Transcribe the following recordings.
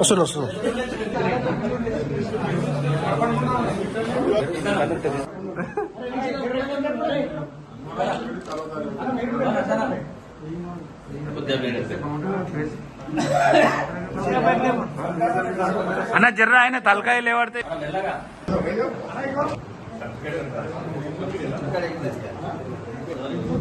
వస్తుంది వస్తుంది అన్న జర్ర ఆయన తలకాయ లేవాడితే.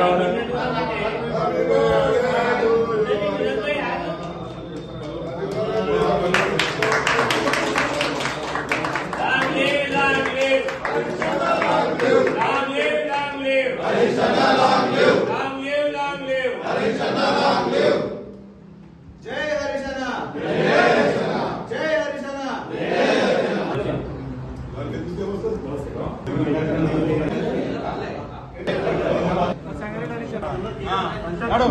రావాలి మన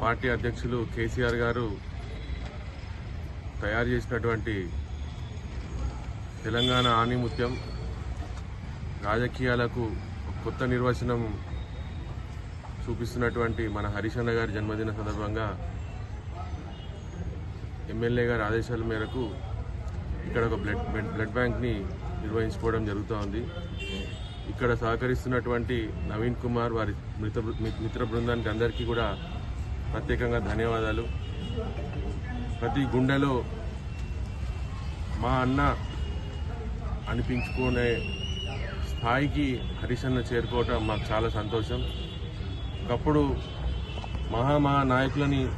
పార్టీ అధ్యక్షులు కేసీఆర్ గారు తయారు చేసినటువంటి తెలంగాణ ఆణిముత్యం రాజకీయాలకు కొత్త నిర్వచనం చూపిస్తున్నటువంటి మన హరిశన్న గారి జన్మదిన సందర్భంగా ఎమ్మెల్యే గారి ఆదేశాల మేరకు ఇక్కడ ఒక బ్లడ్ బ్లడ్- బ్యాంక్ని నిర్వహించుకోవడం జరుగుతూ ఉంది. ఇక్కడ సహకరిస్తున్నటువంటి నవీన్ కుమార్ వారి మిత్ర మిత్ర బృందానికి అందరికీ కూడా ప్రత్యేకంగా ధన్యవాదాలు. ప్రతి గుండెలో మా అన్న అనిపించుకునే స్థాయికి హరిశన్న చేరుకోవటం మాకు చాలా సంతోషం. ఒకప్పుడు మహా మహా నాయకులని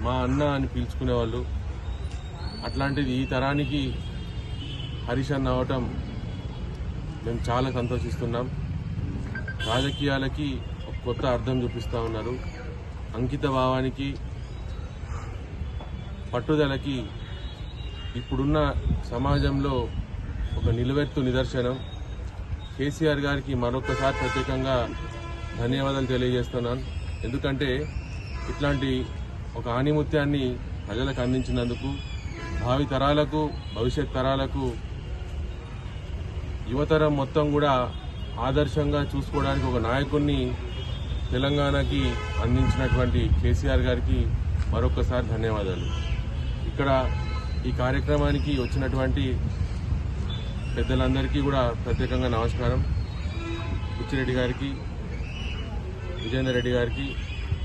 మా అన్న అని పిలుచుకునేవాళ్ళు. అట్లాంటిది ఈ తరానికి హరిశన్న అవటం మేము చాలా సంతోషిస్తున్నాం. రాజకీయాలకి ఒక కొత్త అర్థం చూపిస్తూ ఉన్నారు. అంకిత భావానికి పట్టుదలకి ఇప్పుడున్న సమాజంలో ఒక నిలువెత్తు నిదర్శనం. కేసీఆర్ గారికి మరొకసారి ప్రత్యేకంగా ధన్యవాదాలు తెలియజేస్తున్నాను. ఎందుకంటే ఇట్లాంటి ఒక ఆణిముత్యాన్ని ప్రజలకు అందించినందుకు భావి తరాలకు భవిష్యత్ తరాలకు యువతరం మొత్తం కూడా ఆదర్శంగా చూసుకోవడానికి ఒక నాయకుడిని తెలంగాణకి అందించినటువంటి కేసీఆర్ గారికి మరొకసారి ధన్యవాదాలు. ఇక్కడ ఈ కార్యక్రమానికి వచ్చినటువంటి పెద్దలందరికీ కూడా ప్రత్యేకంగా నమస్కారం. బుచ్చిరెడ్డి గారికి విజేందర్ రెడ్డి గారికి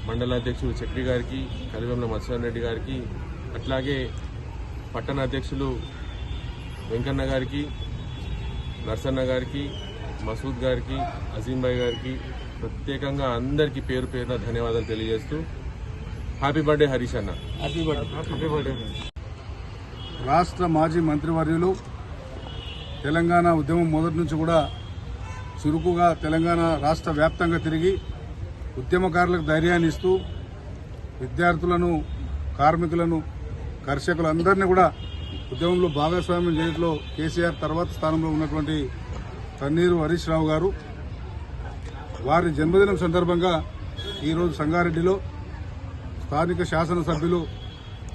మండలాధ్యక్షుడు చక్రి గారికి కలివెంల మత్స్యారెడ్డి గారికి అట్లాగే పట్టణ అధ్యక్షులు వెంకన్న గారికి నర్సన్న గారికి మసూద్ గారికి అజీంబాయ్ గారికి ప్రత్యేకంగా అందరికీ పేరు పేరున ధన్యవాదాలు తెలియజేస్తూ హ్యాపీ బర్త్డే హరీష్ అన్న. రాష్ట్ర మాజీ మంత్రివర్యులు తెలంగాణ ఉద్యమం మొదటి నుంచి కూడా చురుకుగా తెలంగాణ రాష్ట్ర వ్యాప్తంగా తిరిగి ఉద్యమకారులకు ధైర్యాన్ని ఇస్తూ విద్యార్థులను కార్మికులను కర్షకులందరినీ కూడా ఉద్యమంలో భాగస్వామ్యం చేయడంలో కేసీఆర్ తర్వాత స్థానంలో ఉన్నటువంటి తన్నీరు హరీష్ రావు గారు. వారి జన్మదినం సందర్భంగా ఈరోజు సంగారెడ్డిలో స్థానిక శాసనసభ్యులు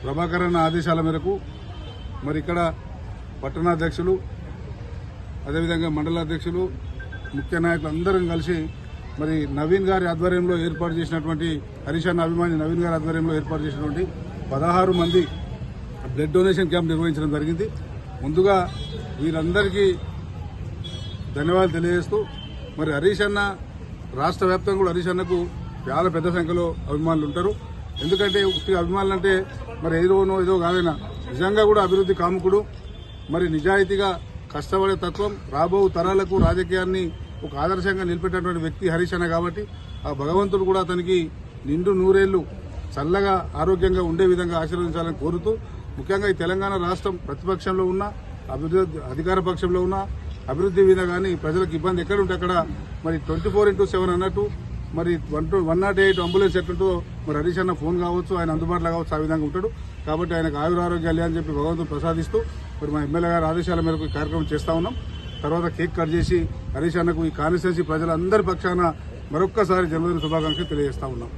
ప్రభాకరణ ఆదేశాల మేరకు మరి ఇక్కడ పట్టణాధ్యక్షులు అదేవిధంగా మండలాధ్యక్షులు ముఖ్య నాయకులు అందరం కలిసి మరి నవీన్ గారి ఆధ్వర్యంలో ఏర్పాటు చేసినటువంటి హరిశాన్ అభిమాని నవీన్ గారి ఆధ్వర్యంలో ఏర్పాటు చేసినటువంటి పదహారు మంది బ్లడ్ డొనేషన్ క్యాంప్ నిర్వహించడం జరిగింది. ముందుగా వీరందరికీ ధన్యవాదాలు తెలియజేస్తూ మరి హరీష్ అన్న రాష్ట్ర వ్యాప్తంగా కూడా హరీష్ అన్నకు చాలా పెద్ద సంఖ్యలో అభిమానులు ఉంటారు. ఎందుకంటే ఉత్తిగా అభిమానులు అంటే మరి ఏదోనో ఏదో కాదైనా నిజంగా కూడా అభివృద్ధి కాముకుడు. మరి నిజాయితీగా కష్టపడే తత్వం రాబో తరాలకు రాజకీయాన్ని ఒక ఆదర్శంగా నిలిపేటటువంటి వ్యక్తి హరీష్ అన్న కాబట్టి ఆ భగవంతుడు కూడా అతనికి నిండు నూరేళ్ళు చల్లగా ఆరోగ్యంగా ఉండే విధంగా ఆశీర్వదించాలని కోరుతూ ముఖ్యంగా ఈ తెలంగాణ రాష్ట్రం ప్రతిపక్షంలో ఉన్న అభివృద్ధి అధికార పక్షంలో ఉన్న అభివృద్ధి మీద కానీ ప్రజలకు ఇబ్బంది ఎక్కడ ఉంటే అక్కడ మరి ట్వంటీ ఫోర్ ఇంటూ సెవెన్ అన్నట్టు మరి one two one not eight ambulance ఎట్లుంటో మరి హరీష్ అన్న ఫోన్ కావచ్చు ఆయన అందుబాటులో కావచ్చు ఆ విధంగా ఉంటాడు. కాబట్టి ఆయనకు ఆయురారోగ్యాలు అని చెప్పి భగవంతుడు ప్రసాదిస్తూ మరి మా ఎమ్మెల్యే గారి ఆదేశాల మేరకు ఈ కార్యక్రమం చేస్తా ఉన్నాం. తర్వాత కేక్ కట్ చేసి హరీష్ అన్నకు ఈ కాన్స్టిట్యున్సీ ప్రజలందరి పక్షాన మరొక్కసారి జన్మదిన శుభాకాంక్షలు తెలియజేస్తా ఉన్నాం.